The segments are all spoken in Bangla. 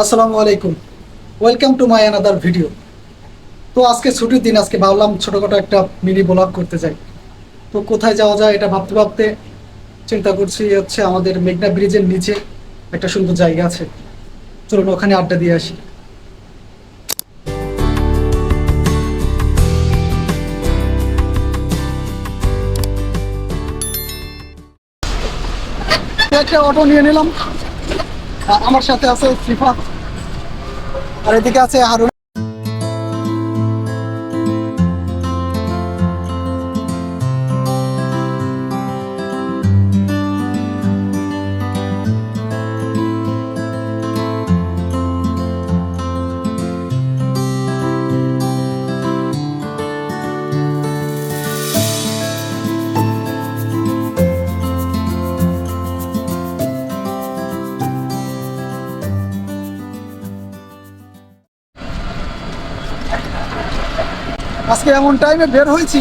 আসসালামু আলাইকুম। Welcome to my another video তো আজকে ছুটির দিন, আজকে ভাবলাম ছোটোখাটো একটা মিনি ব্লগ করতে যাই। তো কোথায় যাওয়া যায় এটা ভাবতে ভাবতে চিন্তা করছি হচ্ছে আমাদের মেঘনা ব্রিজের নিচে একটা সুন্দর জায়গা আছে। চলুন ওখানে আড্ডা দিয়ে আসি। একটা অটো নিয়ে নিলাম। আমার সাথে আছে সিফাত আর এদিকে আছে হারুন। আজকে এমন টাইমে বের হয়েছি,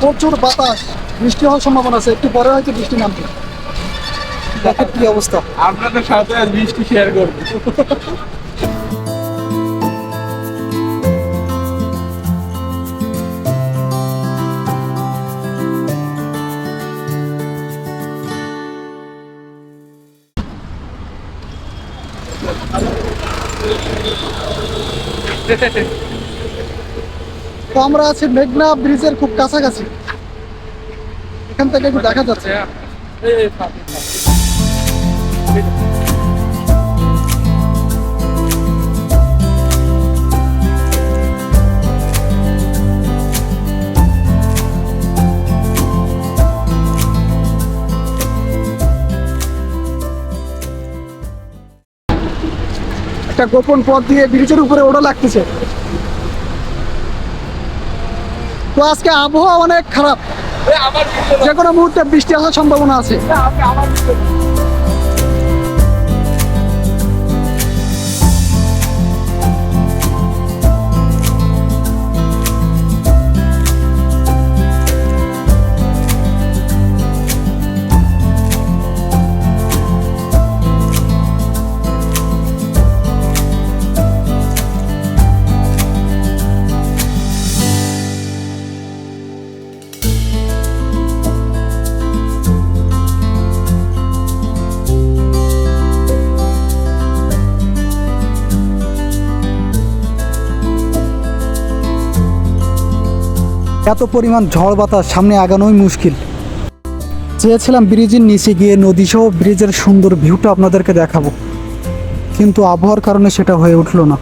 প্রচুর বাতাস, বৃষ্টি হওয়ার সম্ভাবনা আছে, একটু পরে হয়তো বৃষ্টি নামবে। দেখেন কি অবস্থা। আপনাদের সাথে আজ বৃষ্টি শেয়ার করব। তো আমরা আছি মেঘনা ব্রিজের খুব কাছাকাছি। এখান থেকে একটু দেখা যাচ্ছে। একটা গোপন পথ দিয়ে ব্রিজের উপরে ওটা লাগতেছে। তো আজকে আবহাওয়া অনেক খারাপ। যে কোনো মুহূর্তে বৃষ্টি আসার সম্ভাবনা আছে। এত পরিমাণ ঝড় বাতাস সামনে আগানোই মুশকিল। চেয়েছিলাম ব্রিজের নিচে গিয়ে নদী সহ ব্রিজের সুন্দর ভিউটা আপনাদেরকে দেখাবো। কিন্তু আবহাওয়ার কারণে সেটা হয়ে উঠল না।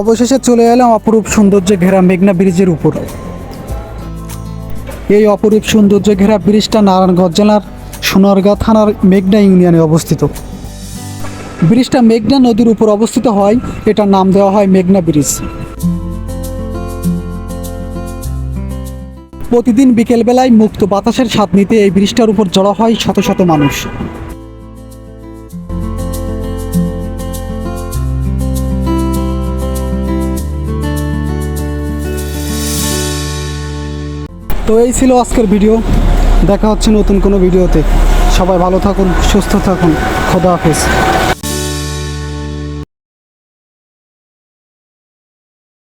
অবশেষে চলে এলাম অপরূপ সৌন্দর্যে ঘেরা মেঘনা ব্রিজের উপর। এই অপরূপ সৌন্দর্যে ঘেরা ব্রিজটা নারায়ণগঞ্জ জেলার সোনারগাঁ থানার মেঘনা ইউনিয়নে অবস্থিত। ব্রিজটা মেঘনা নদীর উপর অবস্থিত হয়, এটার নাম দেওয়া হয় মেঘনা ব্রিজ। প্রতিদিন বিকেলবেলায় মুক্ত বাতাসের স্বাদ নিতে এই ব্রিজটার উপর জড়ো হয় শত শত মানুষ। তো এই ছিল আজকের ভিডিও। দেখা হচ্ছে নতুন কোনো ভিডিওতে। সবাই ভালো থাকুন, সুস্থ থাকুন। খোদা হাফেজ।